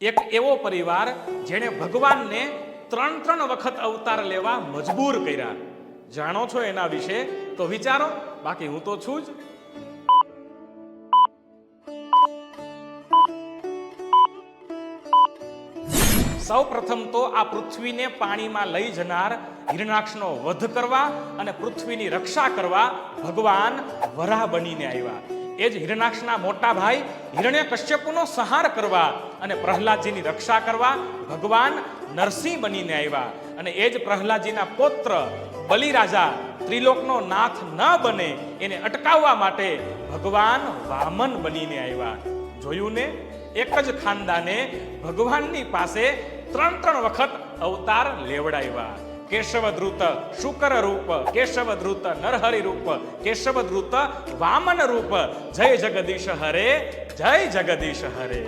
એક એવો પરિવાર જેણે ભગવાનને ત્રણ ત્રણ વખત અવતાર લેવા મજબૂર કર્યા. જાણો છો એના વિશે? તો વિચારો. બાકી હું તો છું જ. સૌ પ્રથમ તો આ પૃથ્વીને પાણીમાં લઈ જનાર હિરણાક્ષનો વધ કરવા અને પૃથ્વીની રક્ષા કરવા ભગવાન વરાહ બનીને આવ્યા. એ જ હિરણાક્ષના મોટા ભાઈ હિરણ્ય કશ્યપુનો સંહાર કરવા અને પ્રહલાદજીની રક્ષા કરવા ભગવાન નરસિંહ બનીને આવ્યા. અને એ જ પ્રહલાદજીના પુત્ર બલિરાજા ત્રિલોકનો નાથ ન બને એને અટકાવવા માટે ભગવાન વામન બનીને આવ્યા. જોયું ને? એક જ ખાનદાને ભગવાનની પાસે ત્રણ ત્રણ વખત અવતાર લેવડાવ્યા. કેશવ ધ્રુત શુકર રૂપ કેશવ ધ્રુત નરહરિ રૂપ કેશવ ધ્રુત વામન રૂપ જય જગદીશ હરે જય જગદીશ હરે